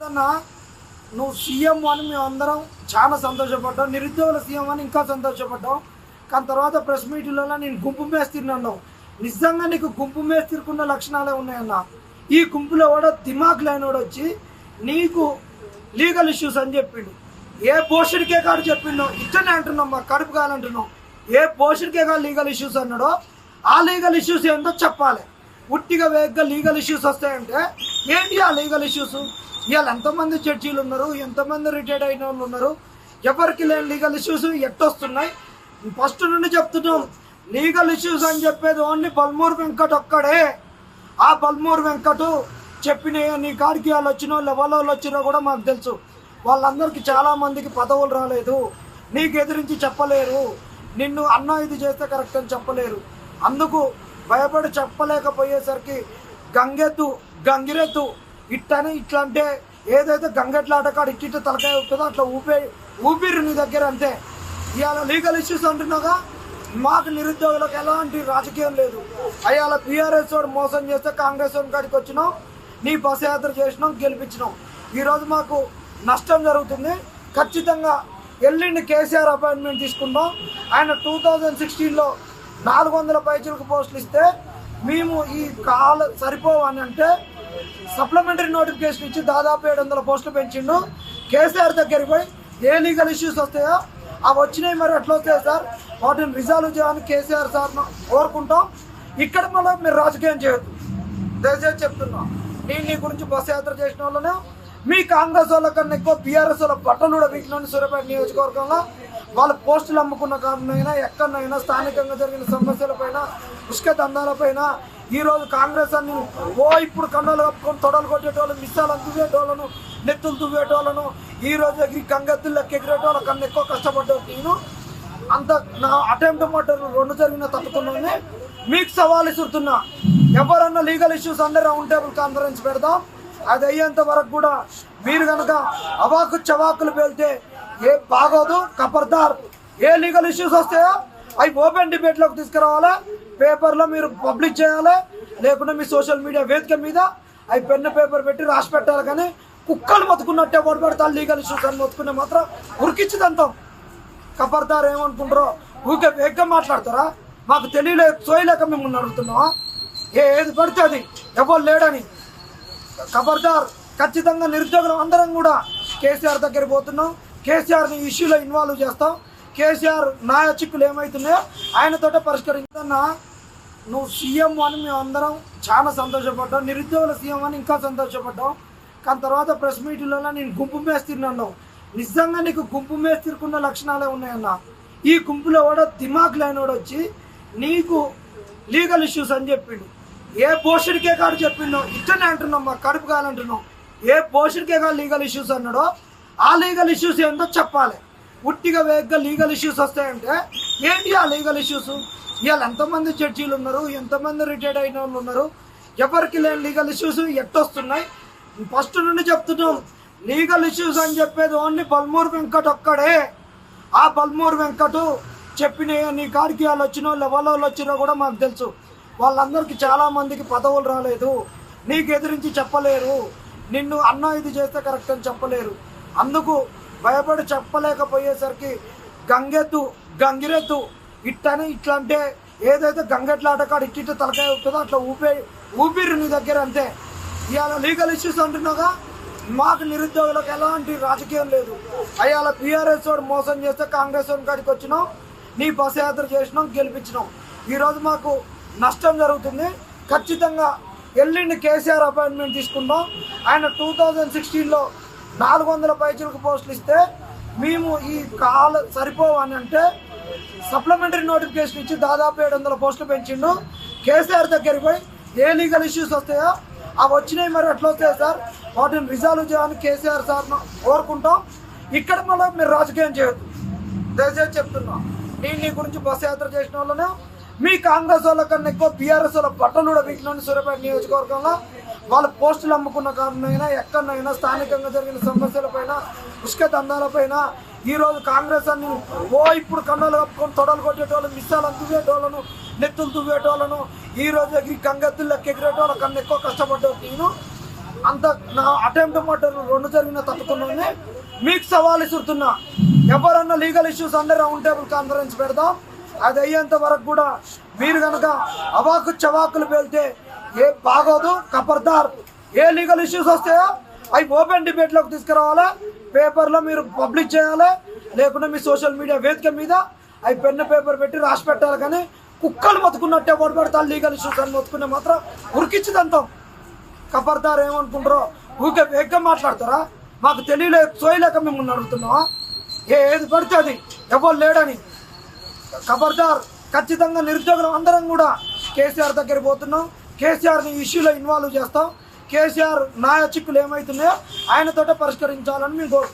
నువ్వు సీఎం అని మేము అందరం చాలా సంతోషపడ్డాం నిరుద్యోగుల సీఎం అని ఇంకా సంతోషపడ్డాం. కానీ తర్వాత ప్రెస్ మీటింగ్లలో నేను గుంపు మేస్తిరినన్నావు నిజంగా నీకు గుంపు మేస్తిరుకున్న లక్షణాలే ఉన్నాయన్న. ఈ గుంపులో కూడా దిమాగ్ లేనివాడు వచ్చి నీకు లీగల్ ఇష్యూస్ అని చెప్పిండు. ఏ పోషుడికే కాదు చెప్పిండు. ఇచ్చనే అంటున్నాం మా కడుపు కాదంటున్నాం ఏ పోషుడికే కాదు లీగల్ ఇష్యూస్ అన్నాడో ఆ లీగల్ ఇష్యూస్ ఏంటో చెప్పాలి. ఉట్టిగా వేగంగా లీగల్ ఇష్యూస్ వస్తాయంటే ఏంటి ఆ లీగల్ ఇష్యూస్ ఇవాళ ఎంతమంది జడ్జీలు ఉన్నారు? ఎంతమంది రిటైర్డ్ అయిన వాళ్ళు ఉన్నారు? ఎవరికి లేని లీగల్ ఇష్యూస్ ఎట్టొస్తున్నాయి? ఫస్ట్ నుండి చెప్తున్నాం లీగల్ ఇష్యూస్ అని చెప్పేది ఓన్లీ బల్మూరు వెంకట్ ఒక్కడే. ఆ బల్మూరు వెంకటు చెప్పిన నీ కాడికి వాళ్ళు వచ్చినో లెవెల్ వాళ్ళు వచ్చినో కూడా మాకు తెలుసు. వాళ్ళందరికీ చాలామందికి పదవులు రాలేదు. నీకు ఎదిరించి చెప్పలేరు. నిన్ను అన్న ఇది చేస్తే కరెక్ట్ అని చెప్పలేరు. అందుకు భయపడి చెప్పలేకపోయేసరికి గంగెద్దు గంగిరెద్దు ఇట్టని ఇట్లా అంటే ఏదైతే గంగెట్ల ఆటకాడు ఇట్టిట్ట తలకాయ ఉంటుందో అట్లా ఊపే ఊపిరి నీ దగ్గర అంతే. ఇవాళ లీగల్ ఇష్యూస్ అంటున్నాగా మాకు నిరుద్యోగులకు ఎలాంటి రాజకీయం లేదు. అయ్యాల బీఆర్ఎస్ వాడు మోసం చేస్తే కాంగ్రెస్ వాడి కాడికి వచ్చినాం నీ బస్ యాత్ర చేసినాం గెలిపించినాం. ఈరోజు మాకు నష్టం జరుగుతుంది. ఖచ్చితంగా ఎల్లుండి కేసీఆర్ అపాయింట్మెంట్ తీసుకున్నాం ఆయన టూ థౌజండ్ సిక్స్టీన్లో నాలుగు వందల పైచలకు పోస్టులు ఇస్తే మేము ఈ కాల సరిపోవాలంటే అంటే సప్లిమెంటరీ నోటిఫికేషన్ ఇచ్చి దాదాపు ఏడు వందల పోస్టులు పెంచిండు. కేసీఆర్ దగ్గరికి పోయి ఏ లీగల్ ఇష్యూస్ వస్తాయో అవి వచ్చినాయి మరి ఎట్లా వస్తాయి సార్? వాటిని రిజాల్వ్ చేయాలని కేసీఆర్ సార్ను కోరుకుంటాం. ఇక్కడ మళ్ళీ మీరు రాజకీయం చేయొద్దు. దయచేసి చెప్తున్నా. నేను నీ గురించి బస్ యాత్ర చేసిన వాళ్ళను. మీ కాంగ్రెస్ వాళ్ళ కన్నా ఎక్కువ బీఆర్ఎస్ వాళ్ళ బట్టలు కూడా వీటిలోని సూర్యాపేట నియోజకవర్గంలో వాళ్ళ పోస్టులు అమ్ముకున్న కారణమైనా ఎక్కడైనా స్థానికంగా జరిగిన సమస్యలపైన ఉష్క దందాలపైన ఈ రోజు కాంగ్రెస్ అని ఓ ఇప్పుడు కన్నులు కప్పుకొని తొడలు కొట్టేటోళ్ళు మిస్సాలు దువ్వేటోళ్ళను నెత్తులు దువ్వేటోళ్ళను ఈ రోజు ఎగిరి గంగెత్తులు ఎగిరేటోళ్ళ కన్నా ఎక్కువ కష్టపడ్డావు నేను. అంత నా అటెంప్ట్ మటర్ రెండు జరిగిన తప్పుతున్నాను మీకు సవాల్ ఇస్తున్నా ఎవరన్నా లీగల్ ఇష్యూస్ అందరూ రౌండ్ టేబుల్ కాన్ఫరెన్స్ పెడదాం. అది అయ్యేంత వరకు కూడా మీరు కనుక అవాకు చవాకులు పేలితే ఏ బాగోదు కబర్దార్. ఏ లీగల్ ఇష్యూస్ వస్తాయో అవి ఓపెన్ డిబేట్లోకి తీసుకురావాలా. పేపర్లో మీరు పబ్లిష్ చేయాలి. లేకుంటే మీ సోషల్ మీడియా వేదిక మీద అవి పెన్ను పేపర్ పెట్టి రాసి పెట్టాలి కానీ కుక్కలు మొత్తుకున్నట్టే ఓడి పెడతారు. లీగల్ ఇష్యూస్ అని మొత్తుకునే మాత్రం ఉరికిచ్చిదంతాం ఖబర్దార్ ఏమనుకుంటారో? ఊకే వేగంగా మాట్లాడతారా? మాకు తెలియలే సోయలేక మిమ్మల్ని అడుగుతున్నావా? ఏ ఏది పడితే అది. ఎవరు లేడని. ఖబర్దార్ ఖచ్చితంగా నిరుద్యోగులు అందరం కూడా కేసీఆర్ దగ్గర పోతున్నాం. కేసీఆర్ని ఇష్యూలో ఇన్వాల్వ్ చేస్తాం. కేసీఆర్ నాయ చిక్కులు ఏమవుతున్నాయో ఆయనతోటే పరిష్కరించదన్నా నువ్వు సీఎం అని మేము అందరం చాలా సంతోషపడ్డాం. నిరుద్యోగుల సీఎం అని ఇంకా సంతోషపడ్డాం. కానీ తర్వాత ప్రెస్ మీటింగ్లలో నేను గుంపు మేస్తిరినన్నావు నిజంగా నీకు గుంపు మేస్తిరుకున్న లక్షణాలే ఉన్నాయన్న. ఈ గుంపులో కూడా దిమాగ్ లేనివాడు వచ్చి నీకు లీగల్ ఇష్యూస్ అని చెప్పిండు. ఏ పోషుడికే కాదు చెప్పిండో. ఇట్టనే అంటున్నాం మా కడుపు కాదంటున్నాం ఏ పోషుడికే కాదు లీగల్ ఇష్యూస్ అన్నాడో ఆ లీగల్ ఇష్యూస్ ఏంటో చెప్పాలి. ఉట్టిగా వేగంగా లీగల్ ఇష్యూస్ వస్తాయంటే ఏంటి ఆ లీగల్ ఇష్యూస్ ఇవాళ ఎంతమంది జడ్జీలు ఉన్నారు? ఎంతమంది రిటైర్డ్ అయిన వాళ్ళు ఉన్నారు? ఎవరికి లేని లీగల్ ఇష్యూస్ ఎట్టొస్తున్నాయి? ఫస్ట్ నుండి చెప్తున్నాం లీగల్ ఇష్యూస్ అని చెప్పేది ఓన్లీ బల్మూరు వెంకట్ ఒక్కడే. ఆ బల్మూరు వెంకటు చెప్పిన నీ కాడికి వాళ్ళు వచ్చినో లెవెల్ వాళ్ళు వచ్చినో కూడా మాకు తెలుసు. వాళ్ళందరికీ చాలా మందికి పదవులు రాలేదు. నీకు ఎదిరించి చెప్పలేరు. నిన్ను అన్న ఇది చేస్తే కరెక్ట్ అని చెప్పలేరు. అందుకు భయపడి చెప్పలేకపోయేసరికి గంగెద్దు గంగిరెద్దు ఇట్టని ఇట్లా అంటే ఏదైతే గంగెట్ల ఆటకాడు ఇట్టి తలకాయ ఉంటుందో అట్లా ఊపే ఊపిరి నీ దగ్గర అంతే. ఇవాళ లీగల్ ఇష్యూస్ అంటున్నాగా మాకు నిరుద్యోగులకు ఎలాంటి రాజకీయం లేదు. అయ్యాల బీఆర్ఎస్ వాడు మోసం చేస్తే కాంగ్రెస్ వాడి కాడికి వచ్చినాం నీ బస్ యాత్ర చేసినాం గెలిపించినాం. ఈరోజు మాకు నష్టం జరుగుతుంది. ఖచ్చితంగా ఎల్లుండి కేసీఆర్ అపాయింట్మెంట్ తీసుకున్నాం ఆయన టూ థౌజండ్ సిక్స్టీన్లో నాలుగు వందల పైచులకు పోస్టులు ఇస్తే మేము ఈ కాల సరిపోవని అంటే సప్లిమెంటరీ నోటిఫికేషన్ ఇచ్చి దాదాపు ఏడు వందల పోస్టులు పెంచిండు. కేసీఆర్ దగ్గరికి పోయి ఏ లీగల్ ఇష్యూస్ వస్తాయో అవి వచ్చినాయి మరి ఎట్లా వస్తాయి సార్? వాటిని రిజాల్వ్ చేయాలని కేసీఆర్ సార్ను కోరుకుంటాం. ఇక్కడ మళ్ళీ మీరు రాజకీయం చేయొద్దు. దయచేసి చెప్తున్నా. నేను నీ గురించి బస్ యాత్ర చేసిన వాళ్ళను. మీ కాంగ్రెస్ వాళ్ళ కన్నా ఎక్కువ బీఆర్ఎస్ వాళ్ళ బట్టలు కూడా వీటిలోని సూర్యాపేట నియోజకవర్గంలో వాళ్ళ పోస్టులు అమ్ముకున్న కారణమైనా ఎక్కడైనా స్థానికంగా జరిగిన సమస్యలపైన ఉష్క దందాలపైన ఈ రోజు కాంగ్రెస్ అని ఓ ఇప్పుడు కన్నులు కప్పుకొని తొడలు కొట్టేటోళ్ళు మిస్సాలను దువ్వేటోళ్ళను నెత్తులు దువ్వేటోళ్ళను ఈ రోజు ఎగిరి గంగెత్తులు ఎగిరేటోళ్ళ కన్నా ఎక్కువ కష్టపడ్డావు నేను. అంత నా అటెంప్ట్ మర్డర్ రెండు జరిగిన తప్పుకున్నాను మీకు సవాల్ ఇస్తున్నా ఎవరన్నా legal issues under round table conference పెడదాం. అది అయ్యేంత వరకు కూడా మీరు కనుక అవాకు చవాకులు వెళ్తే ఏ బాగోదు కబర్దార్. ఏ లీగల్ ఇష్యూస్ వస్తాయో అవి ఓపెన్ డిబేట్లోకి తీసుకురావాలా. పేపర్లో మీరు పబ్లిష్ చేయాలి. లేకుండా మీ సోషల్ మీడియా వేదిక మీద అవి పెన్ను పేపర్ పెట్టి రాసి పెట్టాలి కానీ కుక్కలు మొత్తుకున్నట్టే ఓడి పెడతారు. లీగల్ ఇష్యూస్ అని మొత్తుకునే మాత్రం ఉరికిచ్చిదంతం ఖబర్దార్ ఏమనుకుంటారో ఊకే వేగంగా మాట్లాడతారా? మాకు తెలియలే సోయలేక మిమ్మల్ని అడుగుతున్నావా? ఏ ఏది పడితే అది. ఎవరు లేడని. ఖబర్దార్ ఖచ్చితంగా నిరుద్యోగులు అందరం కూడా కేసీఆర్ దగ్గర పోతున్నాం. కేసీఆర్ని ఇష్యూలో ఇన్వాల్వ్ చేస్తాం. కేసీఆర్ నాయ చిక్కులు ఏమవుతున్నాయో ఆయనతోటే పరిష్కరించాలని మేము కోరుతున్నాం